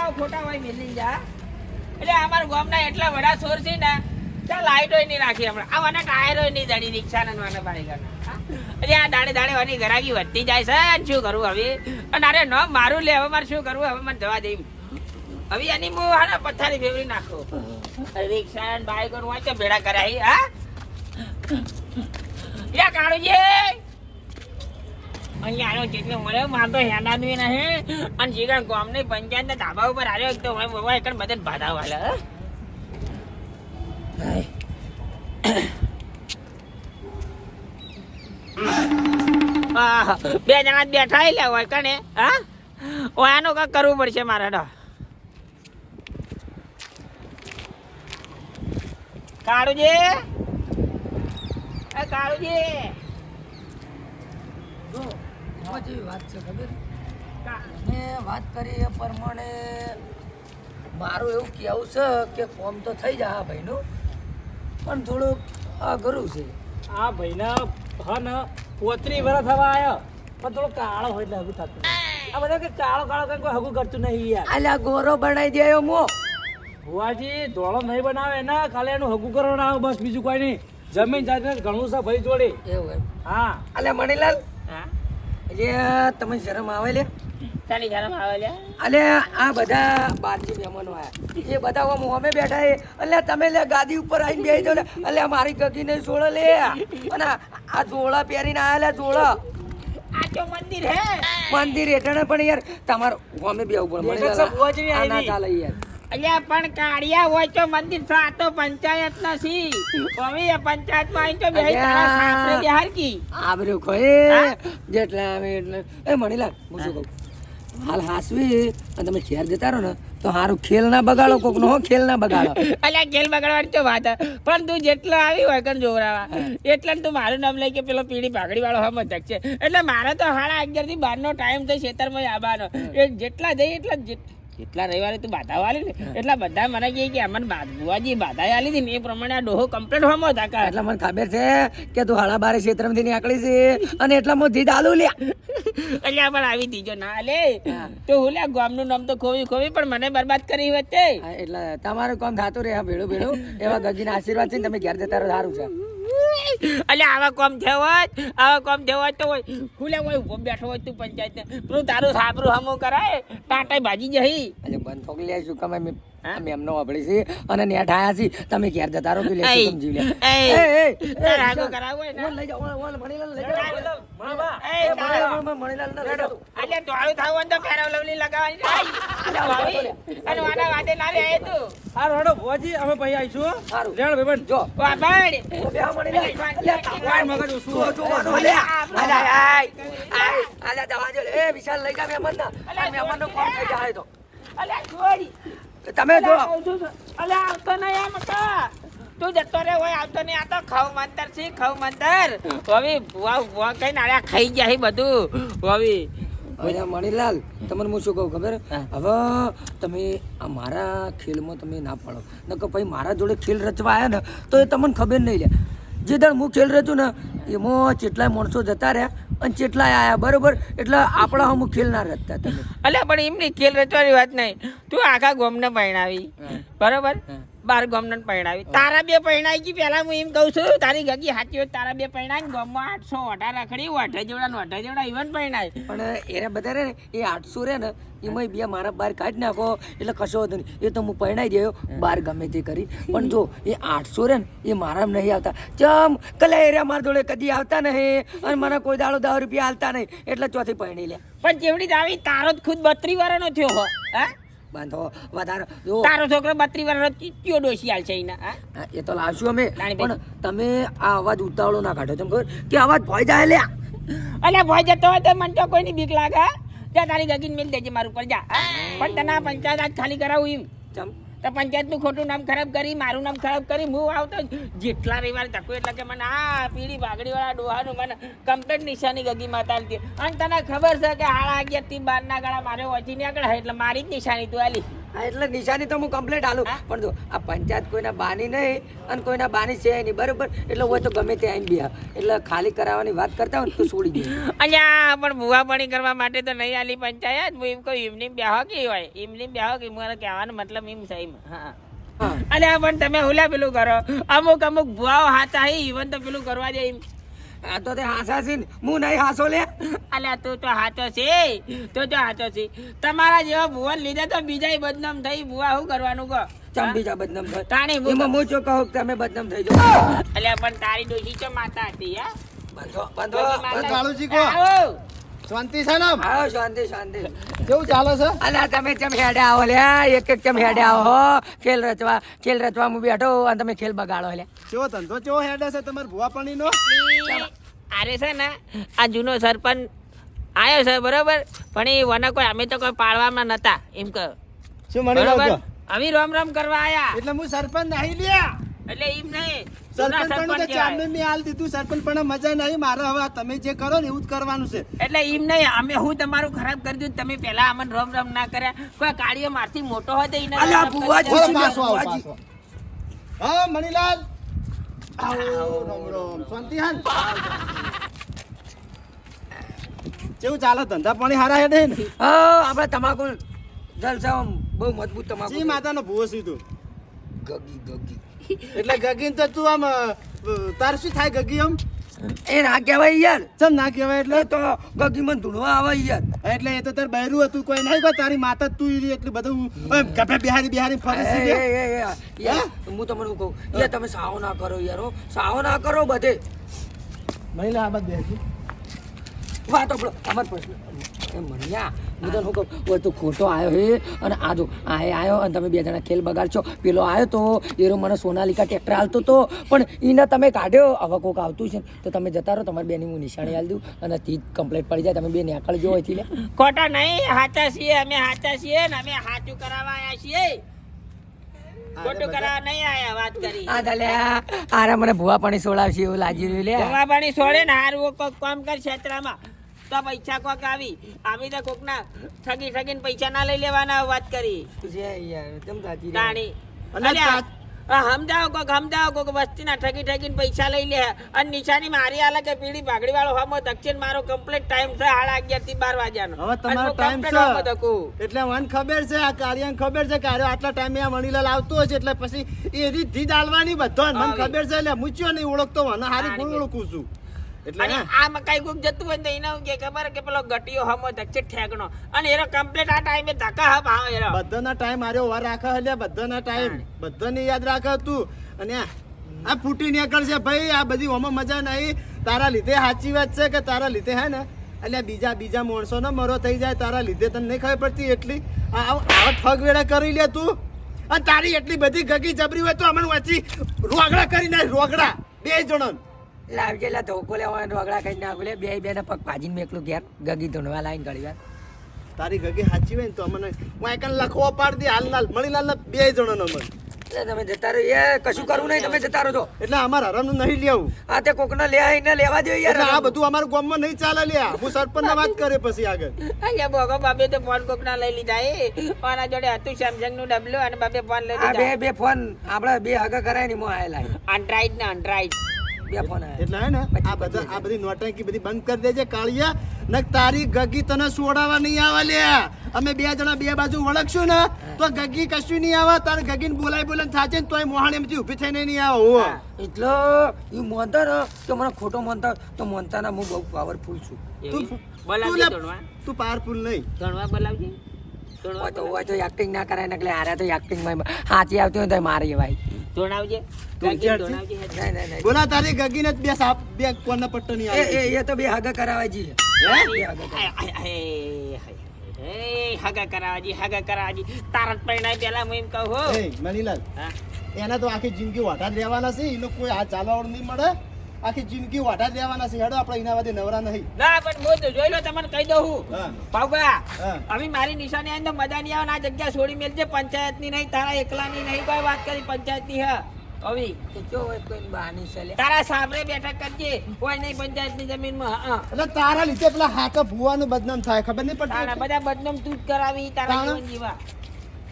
ગોડાઓ ખોટા હોય મિલિંગ જા. એટલે અમારા ગામના એટલા વડા સોર છે ને, ત્યાં લાઈટો નહીં રાખી હમણાં. આ મને ટાયરો નહીં દડી રિક્ષા ને મને બાઈક એટલે આ દાડે દાડે વાની ગરાગી વધતી જાય છે શું કરું હવે? અને અરે ન, મારું લે, હવે મારે શું કરવું? હવે મને જવા દઈ હવે એની હું હા પથારી ફેવરી નાખો. રિક્ષા ને બાઈક હોય તો ભેડા કરાય, હા? યા કાળુજી! અહીંયા આનો જેટલો મળ્યો માર તો હેડાનું નહીં અને જીગણ ગામની પંચાયતના ધાબા ઉપર આવ્યો તો હવે બાબા એક બધાને બાધા વાલે બે જણા બેઠા એટલે હોય કણે હા? ઓયાનું આનું કરવું પડશે મારે તો કાળુજી? કાળુજી? જો આમાં જેવી વાત છે ખબર? મેં વાત કરી એ પ્રમાણે મારું એવું કહેવું છે કે કોમ તો થઈ જાય આ ભાઈનું પણ થોડુંક અઘરું છે. આ ભાઈના હન પોત્રી વર્ષ થવા આવ્યો પણ થોડો કાળો હોય એટલે હગું થતું આ બધા કે કાળો કાળો કઈ કોઈ હગું કરતું નહીં યાર. આલ્યા ગોરો બનાવી દેયો મો. ભુવાજી ધોળો નહીં બનાવે ના ખાલી એનું હગું કરવાનું આવે બસ બીજું કોઈ નહીં. જમીન જાત ઘણું છે ભાઈ જોડે. એવું હા. આલ્યા મણીલાલ. હા? જે તમે શરમ આવે લે. ચાલી શરમ આવે લે? અલે આ બધા બારજી મહેમાનો આયા. એ બધા આમ અમે બેઠા એ એટલે તમે લે ગાદી ઉપર આવીને બેસી દો લે. એટલે મારી ગગીને જોડો લે. અને આ- જોડા પહેરીને આવ્યા લે જોડા. આ તો મંદિર હે. મંદિર એટલે પણ યાર તમારું અમે બે પણ એક જ છે ભુવાજીની આ ના ચાલે યાર. અલ્યા પણ કાળિયા હોય તો મંદિર છે આ તો પંચાયત નથી. હવે પંચાયત આવીને તો બે તારા સાપરે બિહાર કી. આબર્યું કોઈ જેટલા આવે એટલે. એ મણીલાલ હું શું કહું? હાલ હાસવી અને તમે ખેર જતા રહો ને તો હારું ખેલ ના બગાડો કોક નો ખેલ ના બગાડો. અલ્યા ખેલ બગાડવાની તો વાત. પણ તું જેટલો આવી હોય કણ જોવરાવા એટલે તું મારું નામ લઈ કે પેલો પીળી પાઘડી વાળો હમજક છે. એટલે મારે તો સાડા અગિયારથી બાર નો ટાઈમ છે ખેતરમાં આવવાનો એ જેટલા જઈ એટલા જ જેટલા રવિવારે તું બાધા વાલી ને એટલા બધા મને કહે કે અમને બુવાજી બાધા આલી હતી ને એ પ્રમાણે આ ડોહો કમ્પ્લીટ હોમો હતા એટલે મને ખબર છે કે તું હાડા બારે ક્ષેત્રમાંથી નીકળી છે અને એટલા મો જીત આલુ લ્યા. એટલે પણ આવી દીજો ના લે. તો હું લ્યા ગામનું નામ તો ખોવી ખોવી પણ મને બરબાદ કરી વચ્ચે એટલે તમારું કામ થતું રહે ભેળું ભેળું. એવા ગગીના આશીર્વાદ છે ને તમે ઘેર જતા સારું છે. અલ્યા આવા કોમ થયો હોત આવા કોમ થયો હોત તો હોય. ખુલે હોય ઊભો બેઠો હોય તું પંચાયત પેલું તારું સાબરું હમો કરાય ટાટા ભાજી જઈ અલે બંધ થોક લે શું કમાય મેં. હા? અમે એમનો વાપરી છે અને નેઠ આયા છે તમે ઘેર જતા રહો કે શું સમજી લે એ, એ, તારા આગો કરાવો ને? લઈ જાઓ, ઓલ મણીલાલ લઈ જાઓ. મામા એ, તારે- મણીલાલ, મણીલાલ લઈ જાઓ. અલે ડોળું થાવ અંદર ને તો ફેરવ લવલી લગાવવાની. અને વાના વાતે ના લે એ તું. હારું હેડો ભોજી અમે ભાઈ આવીશું. સારું. રેણ ભાઈ બન જો. વાહ બે મણીલાલ. તમે જો. અલ્યા આવતો નહીં એમ તું. જતો રે હોય આવતો નહીં. આ તો ખવ મંતર છે ખવ મંતર. હવે ભુવા ભુવા કઈ નાળ્યા ખાઈ જાય બધું. હવે હવે મણીલાલ તમને હું શું કહું ખબર? હવે તમે આ મારા ખેલમાં તમે ના પાડો. નકર પછી મારા જોડે ખેલ રચવા આવ્યા ને તો એ તમને ખબર નહીં લે. જે દાડ હું ખેલ રહેતું ને એમાં કેટલાય માણસો જતા રહ્યા અને કેટલાય આયા બરોબર? એટલે આપણા હું ખેલ ના રચતા તમે. અલ્યા પણ એમની ખેલ રચવાની વાત નહીં. તું આખા ગોમને પરણાવી. બરોબર. બાર ગોમને પરણાવી. તારા બે પરણાવી ગઈ પેલા હું એમ કહું છું તારી ગગી હાચી હોય તારા બે પરણાઈ ને આઠસો અઢાર રખડી અઢા જેવડા ને અઢા જેવડા ઇવન પરણાય પણ એને બધા રે ને એ આઠસો રે ને એમાં બે મારા બાર કાઢી નાખો એટલે કશો વધુ નહીં. એ તો હું પરણાઈ ગયો બાર ગમે તે કરી. પણ જો એ આઠસો રે ને એ મારા નહીં આવતા. ચમ કલે એરિયા મારા જોડે કદી આવતા નહીં અને મને કોઈ દાડો દસ રૂપિયા આવતા નહીં. એટલે ચોથી પરણી લે. પણ જેવડી આવી તારો જ ખુદ બત્રી વાળાનો થયો હા? બાંધો. વધારે જો. તારો છોકરો બત્રી વર્ષ ચીચિયો ડોસી છે એના એ તો લાવશું અમે. પણ તમે આ અવાજ ઉતાવળો ના કાઢો તમે કે અવાજ ભોય જાય લે અલ્યા ભોય જતો હોય તો મને તો કોઈની બીક લાગે? જા તારી ગગીન મેલ દેજે મારું પર જા પણ તને પંચાયત આજ ખાલી કરાવું એમ. ચમ. તો પંચાયતનું ખોટું નામ ખરાબ કરી, મારું નામ ખરાબ કરી, હું આવતો જેટલા રવિવાર તકું એટલે કે મને આ પીળી બાગડીવાળા ડોહાનું મને કમ્પ્લેટ નિશાની ગગી માતાલતી અને તને ખબર છે કે હાડા અગિયારથી બારના ગાળા મારે ઓછી નીકળે એટલે મારી જ નિશાની તું આલી. હા એટલે નિશાની તો હું કમ્પ્લેટ હાલું પણ જો આ પંચાયત કોઈના બાની નહીં અને કોઈના બાની છે નહીં બરોબર? એટલે હોય તો ગમે તે આવીને બે એટલે ખાલી કરાવવાની વાત કરતા હોય તો છોડી દે. અહીંયા પણ ભૂવા પાણી કરવા માટે તો નહીં આલી પંચાયત. હું એમ કહું એમની બ્યાહો કે હોય. એમની બ્યાહો કે મારે કહેવાનો મતલબ એમ સહી હા. અલ્યા પણ તમે હુલા પેલું કરો. અમુક અમુક ભૂવાઓ હાથા હી ઈવન તો પેલું કરવા દે એમ. આ તો તે હાસા છે ને. હું નહીં હાસો લે. અલ્યા તું તો હાથો છે. તું તો હાથો છે. તમારા જેવો ભુવન લીધે તો બીજા બદનામ થઈ ભુવા શું કરવાનું કહો? ચમ બીજા બદનામ થાય? તાણી એમાં હું જો કહું તમે બદનામ થઈ જાઓ? અલ્યા પણ તારી ડોશી ચો માતા હતી હા? બંધો બંધો કાળુજી કહો. શાંતિ છે ને હા શાંતિ શાંતિ. કેવું ચાલે છે? અલા તમે ચમ હેડે આવો લે? એક એક ચમ હેડે આવો હો? ખેલ રચવા ખેલ રચવા હું બેઠો અને તમે ખેલ બગાડો લે. કેવો ધંધો કેવો હેડે છે તમાર ભુવા પાણીનો? અરે છે ને આ જૂનો સરપંચ આવ્યો છે બરોબર? પણ એ વને કોઈ અમે તો કોઈ પાડવામાં નતા એમ કહો. શું મને બરોબર? અમે રામ રોમ કરવા આયા. એટલે હું સરપંચ નહીં લ્યા. એટલે એમ નહીં. સરપંચ પણ હાલ દીધું સરપંચ પણ મજા નહીં મારે હવે તમે જે કરો ને એવું જ કરવાનું છે. એટલે એમ નહીં અમે હું તમારું ખરાબ કરી દીધું તમે પેલા અમને રમ રમ ના કર્યા. કોઈ કાળીઓ મારથી મોટો હોય તો એને હા મણીલાલ. આવો. રમ રમ. શાંતિ હાન કેવું ચાલે? ધંધા પાણી હારા હેડે ને? હા આપણે તમાકુ જલસા બહુ મજબૂત તમાકુ માતાનો ભૂવો સીધું. ગગી ગગી. એટલે ગગીન તો તું આમ તાર શું થાય ગગી આમ? એ ના કહેવાય યાર. ચમ ના કહેવાય એટલે? તો ગગી મને ધૂણવા આવે યાર. એટલે એ તો તાર બૈરું હતું કોઈ નહીં કોઈ તારી માતા તું એટલું બધું. ગભે બિહારી બિહારી ફરી છે હું? તમને કહું? યાર તમે સાવ ના કરો યાર સાવ ના કરો બધે. મહિલા આ બધે વાત આપણો અમર પ્રશ્ન. એ મણિયા હું તને શું કહું ઓય તું ખોટો આવ્યો હે અને આ જો આ આવ્યો અને તમે બે જણા ખેલ બગાડશો. પેલો આવ્યો તો એરો મને સોનાલિકા ટ્રેક્ટર હાલતો તો પણ એને તમે કાઢ્યો. હવે કોક આવતું છે ને તો તમે જતા રહો તમારી બેની હું નિશાણી હાલ દઉં અને તી કમ્પ્લેટ પડી જાય. તમે બે નેકળ જો અહીંથી લે. ખોટા નહીં હાચા છીએ અમે હાચા છીએ ને અમે હાચું કરાવવા આયા છીએ. ખોટું કરાવવા નહીં આયા વાત કરી. આ દલ્યા આરે મને ભૂવા પાણી સોળાવશે એવું લાગી રહ્યું લે દવા પાણી સોળે ને હારું કોક કામ કર ક્ષેત્રમાં. તો પૈસા કોક આવી આવી તો કોક ના ઠગી ઠગીને પૈસા ના લઈ લેવાના વાત કરી. છે યાર કેમ સાચી તાણી. અને અલ્યા, તા- આ સમજાવો કોક સમજાવો કોક વસ્તીના ઠગી ઠગીને પૈસા લઈ લે. અને નિશાની મારી આલે કે પીડી પાઘડી વાળો હમો દક્ષિણ મારો કમ્પ્લીટ ટાઈમ છે સાડા અગિયારથી બાર વાગ્યાનો. હવે તમારો ટાઈમ છે. એટલે મને ખબર છે આ કાર્યને ખબર છે કાર્ય આટલા ટાઈમે આ મણીલાલ આવતો હશે એટલે પછી એ રીત ધી ડાલવાની બધો મને ખબર છે એટલે મૂચ્યો નહીં ઓળખતો મને હારી હારી ગુણ ઓળખું છું? એટલે આ મકાઈ કોક જતું હોય તો એને હું કે ખબર કે પેલો ગટિયો હમો દક્ષિણ ઠેકણો. અને એનો કમ્પ્લીટ આ ટાઈમે ધક્કા હબ આવે એનો. બધાના ટાઈમ આર્યો વાર રાખે એટલે બધાના ટાઈમ બધાને યાદ રાખે તું. અને આ ફૂટી નીકળશે ભાઈ આ બધી ઓમાં મજા નહીં. તારા લીધે સાચી વાત છે કે તારા લીધે હે ને? એટલે બીજા બીજા માણસો ને મરો થઈ જાય તારા લીધે તને નહીં ખબર પડતી એટલી. આ આવ- આવા ઠગ વેળા કરી લે તું. અને તારી એટલી બધી ગગી જબરી હોય તો અમને વાંચી રોગડા કરી નાખ રોગડા. બે જણો લાવજે લા ધોકો લેવા રગડા કઈ નાખું લે બે બે ને પગ પાજીને મેકલું ઘેર ગગી ધૂણવા લાઈન ઘડી વાર. તારી ગગી સાચી હોય ને તો અમને હું એકન લખવો પાડ દે હાલ નાલ મળી લાલ બે જણો નો મળી એટલે તમે જતા રહો. એ કશું કરવું નહીં તમે જતા રહો છો એટલે અમારે હરામનું નહીં લેવું આ તે કોકને લે આઈને લેવા દે યાર આ બધું અમારા ગામમાં નહીં ચાલે લ્યા હું સરપંચ વાત કરે પછી આગળ. અહીંયા બોગો બાબે તો ફોન કોકના લઈ લીધા એ. મારા જોડે હતું સેમસંગનું ડબલું અને બાબે ફોન લઈ લીધા. બે બે ફોન આપણે બે હગા કરાય ને મો આયેલા અનડ્રાઈડ ને અનડ્રાઈડ બે ફોન એટલે હે ને આ બધા આ બધી નોટંકી બધી બંધ કરી દેજે કાળિયા ને તારી ગગી તને સોડાવા નહીં આવે લે. અમે બે જણા બે બાજુ વળગશું ને તો ગગી કશું નહીં આવે તારે ગગીને બોલાય બોલાય થાચે ને તોય મોહાણ એમથી ઊભી થઈને નહીં આવે હોવે. એટલો એ મોનતા ને તો મને ખોટો મોનતા તો મોનતા ના હું બહુ પાવરફુલ છું. તું તું તું બોલાવજે તું પાવરફુલ નહીં. ધણવા બોલાવજે? હોય તો હોય તો એક્ટિંગ ના કરાય ને એટલે હારે તો એક્ટિંગમાં હાચી આવતી હોય તો મારી ભાઈ. ધોણાવજે. બોલા તારી ગગીને જ બે સાપ બે કોના પટ્ટો નહીં એ આવે. એ એ તો બે હગા? બે હગા કરાવાજી હગા કરાવાજી તારા જ પરિણામ પેલા હું એમ કહું હો. હા? એના તો આખી જિંદગી વાટા રહેવાના છે. એ કોઈ આ ચાલવાનું નહીં મળે. આખી જિંદગી વાઢા રહેવાના છે. હેડો આપણે એના વાદે નવરા નહીં. ના પણ હું તો જોઈ લો તમને કહી દઉં હું. હા. અમે મારી નિશાની આવીને તો મજા નહીં આવે આ જગ્યા છોડી મેલજે પંચાયતની નહીં તારા એકલાની નહીં કોઈ વાત કરી પંચાયતની હા. અવી તો જો હોય કોઈ બહાની ચાલે. તારા સાબરે બેઠક કરજે કોઈ નહીં પંચાયતની જમીનમાં હા. એટલે તારા લીધે પેલા હાકા ભુવાનું બદનામ થાય ખબર નહીં તારા પડતી બધા બદનામ તું જ કરાવી તારા જીવા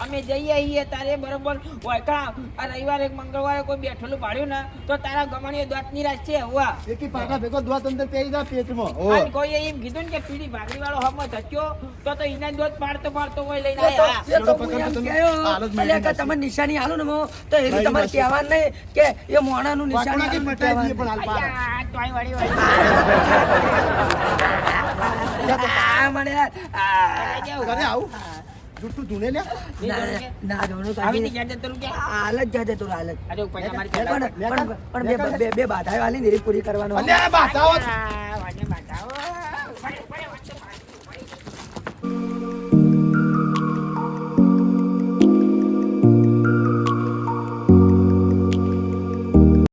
અમે જઈએ છીએ તારે બરોબર. વળકા આ રવિવારે એક મંગળવારે કોઈ બેઠેલું પાડ્યું ને તો તારા ગમણીએ દોત નિરાશ છે હોવા એકી પાકા ભેગો દોત અંદર પેરી જા પેટમાં. ઓ અને કોઈએ એમ કીધું ને કે પીડી ભાગરી વાળો હમ ધક્યો તો તો ઇના દોત પાડતો પાડતો હોય લઈને આયા. એ તો તમે નિશાની આલો ને મો, તો એ તમારે કહેવા નહીં કે એ મોણાનું નિશાની કે મટાઈ દીએ પણ હાલ પાડા. ટોય વાળી વળી. આ મને આ- ઘરે આવું? જુઠ્ઠું ધૂણે ના, ના, જોનું તો આવી હજી- નહીં ગયા જતું કે હાલ જ જાજે તું હાલ જ. અરે પૈસા મારી પણ બે બે બાધાઓ આલી ને પૂરી કરવાનું. અલ્યા બાધાઓ આ